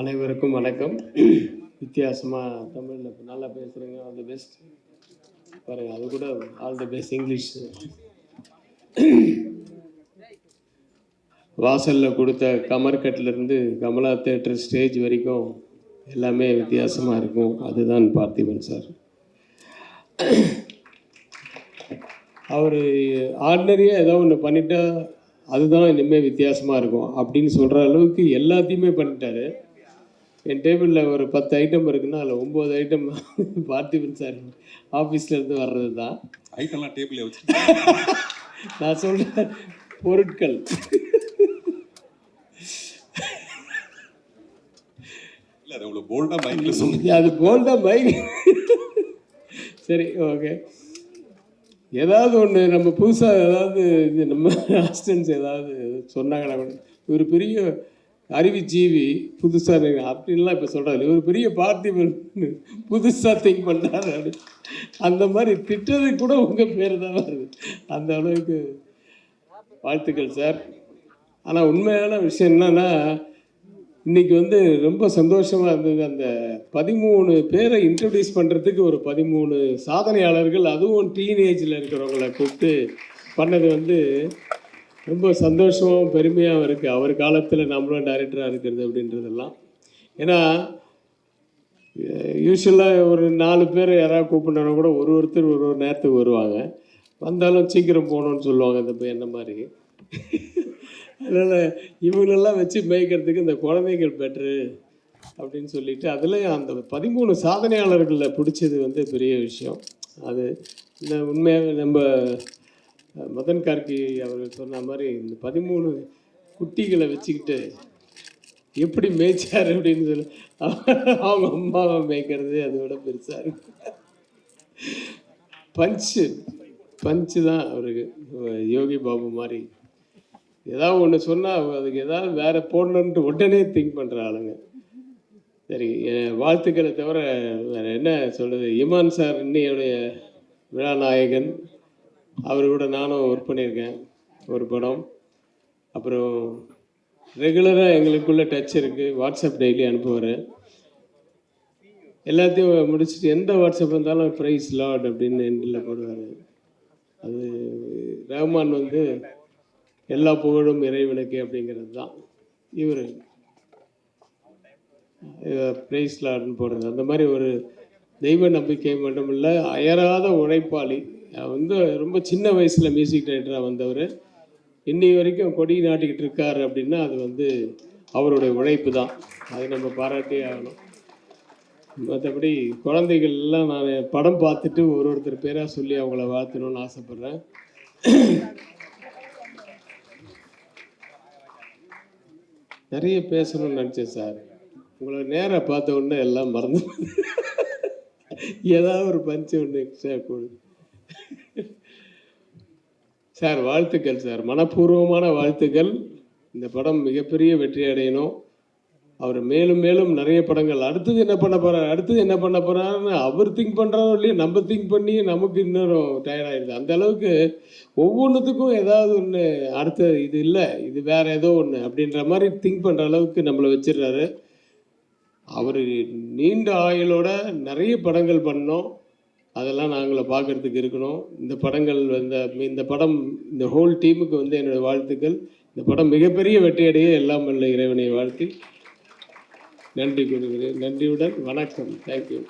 அனைவருக்கும் வணக்கம். வித்தியாசமாக தமிழில் நல்லா பேசுகிறேங்க ஆல் தி பெஸ்ட் பாருங்கள் அது கூட ஆல் தி பெஸ்ட் இங்கிலீஷ் வாசலில் கொடுத்த கமர்கட்லேருந்து கமலா தேட்டர் ஸ்டேஜ் வரைக்கும் எல்லாமே வித்தியாசமாக இருக்கும். அதுதான் பார்த்திபன் சார். அவர் ஆர்டினரியாக ஏதோ ஒன்று பண்ணிட்டா அதுதான் இனிமேல் வித்தியாசமாக இருக்கும். அப்படின்னு சொல்கிற அளவுக்கு எல்லாத்தையுமே பண்ணிட்டாரு. என் டேபிளில் ஒரு பத்து ஐட்டம் இருக்குன்னா அதில் ஒம்பது ஐட்டம் பார்த்திபன் சார் ஆஃபீஸில் இருந்து வர்றது தான் ஐட்டம்லாம் டேபிளில் வச்சு நான் சொல்கிற பொருட்கள். இல்லை அது போல்டாக மைண்டில் சொல்லுங்க அது போல்டா பைக் சரி ஓகே ஏதாவது ஒன்று நம்ம புதுசாக ஏதாவது இது நம்ம அசிஸ்டன்ஸ் ஏதாவது சொன்னாங்கன்னா கூட இவர் பெரிய அறிவுஜீவி புதுசாக அப்படின்லாம் இப்போ சொல்கிறாரு இவர் பெரிய பார்த்திபன் புதுசாக திங்க் பண்ணுறாரு அந்த மாதிரி திட்டது கூட உங்கள் பேர் தான் வருது. அந்த அளவுக்கு வாழ்த்துக்கள் சார் ஆனால் உண்மையான விஷயம் என்னன்னா இன்னைக்கு வந்து ரொம்ப சந்தோஷமாக இருந்தது. அந்த பதிமூணு பேரை இன்ட்ரடியூஸ் பண்ணுறதுக்கு ஒரு பதிமூணு சாதனையாளர்கள் அதுவும் டீனேஜில் இருக்கிறவங்கள கூப்பிட்டு பண்ணது வந்து ரொம்ப சந்தோஷமாகவும் பெருமையாகவும் இருக்குது அவர் காலத்தில் நம்மளும் டைரக்டராக இருக்கிறது அப்படின்றதெல்லாம். ஏன்னா யூஸ்வலாக ஒரு நாலு பேர் யாராவது கூப்பிட்டாலும் கூட ஒரு ஒருத்தர் ஒரு ஒரு நேரத்துக்கு வருவாங்க. வந்தாலும் சீக்கிரம் போகணும்னு சொல்லுவாங்க இந்த பையன் என்ன மாதிரி. அதனால் இவங்களெல்லாம் வச்சு மேய்க்கிறதுக்கு இந்த குழந்தைகள் பெட்ரு அப்படின்னு சொல்லிட்டு அதுலேயும் அந்த பதிமூணு சாதனையாளர்களில் பிடிச்சது வந்து பெரிய விஷயம். அது இந்த உண்மையாக நம்ம மதன் கார்கி அவர்கள் சொன்ன மாதிரி இந்த பதிமூணு குட்டிகளை வச்சுக்கிட்டு எப்படி மேய்ச்சார் அப்படின்னு சொல்லி அவங்க அம்மாவை மேய்க்கிறது அதை விட பெருசாக இருக்கு பஞ்சு பஞ்சு தான் அவருக்கு யோகி பாபு மாதிரி. ஏதாவது ஒன்று சொன்னால் அதுக்கு ஏதாவது வேற போடணுன்ட்டு உடனே திங்க் பண்ணுற ஆளுங்க. சரி என் வாழ்த்துக்களை தவிர வேற என்ன சொல்கிறது இமான் சார் இன்னையுடைய விழா நாயகன். அவர் கூட நானும் ஒர்க் பண்ணியிருக்கேன். ஒரு படம். அப்புறம் ரெகுலராக எங்களுக்குள்ள டச் இருக்குது வாட்ஸ்அப் டெய்லி அனுப்புவார். எல்லாத்தையும் முடிச்சுட்டு எந்த வாட்ஸ்அப் இருந்தாலும் ப்ரைஸ் லார்ட் அப்படின்னு எண்டில் போடுவார். அது ரஹ்மான் வந்து எல்லா புகழும் இறைவனுக்கு அப்படிங்கிறது தான் இவர் பிரைஸ் லாட்னு போடுறது. அந்த மாதிரி ஒரு தெய்வ நம்பிக்கை மட்டும் இல்லை அயராத உழைப்பாளி. வந்து ரொம்ப சின்ன வயசில் மியூசிக் டைரக்டராக வந்தவர். இன்னி வரைக்கும் கொடி நாட்டிக்கிட்டு இருக்கார் அப்படின்னா அது வந்து அவருடைய உழைப்பு தான் அது நம்ம பாராட்டே ஆகணும். மற்றபடி குழந்தைகள் எல்லாம் நான் படம் பார்த்துட்டு ஒரு ஒருத்தர் பேராக சொல்லி அவங்கள வாழ்த்தணும்னு ஆசைப்பட்றேன். நிறைய பேசணும்னு நினச்சேன் சார். உங்களை நேராக பார்த்த உடனே எல்லாம் மறந்து ஏதாவது ஒரு பஞ்சு ஒன்று எக்ஸ்ட்ரா கொடு சார் வாழ்த்துக்கள் சார். மனப்பூர்வமான வாழ்த்துக்கள். இந்த படம் மிகப்பெரிய வெற்றி அடையணும். அவர் மேலும் மேலும் நிறைய படங்கள். அடுத்தது என்ன பண்ண போகிறார் அடுத்தது என்ன பண்ண போகிறாருன்னு அவர் திங்க் பண்ணுறாரோ இல்லையோ நம்ம திங்க் பண்ணி நமக்கு இன்னும் டயர்டாயிடுது அந்த அளவுக்கு ஒவ்வொன்றுத்துக்கும் ஏதாவது ஒன்று அடுத்த இது இல்லை. இது வேற ஏதோ ஒன்று அப்படின்ற மாதிரி திங்க் பண்ணுற அளவுக்கு நம்மளை வச்சிடுறாரு. அவர் நீண்ட ஆயுளோட நிறைய படங்கள் பண்ணோம். அதெல்லாம் நாங்களை பார்க்கறதுக்கு இருக்கணும். இந்த படங்கள் இந்த இந்த படம் இந்த ஹோல் டீமுக்கு வந்து என்னுடைய வாழ்த்துக்கள். இந்த படம் மிகப்பெரிய வெற்றியடைய எல்லாம் வல்ல இறைவனை வாழ்த்தி நன்றி கூறுகிறேன். நன்றியுடன் வணக்கம். தேங்க்யூ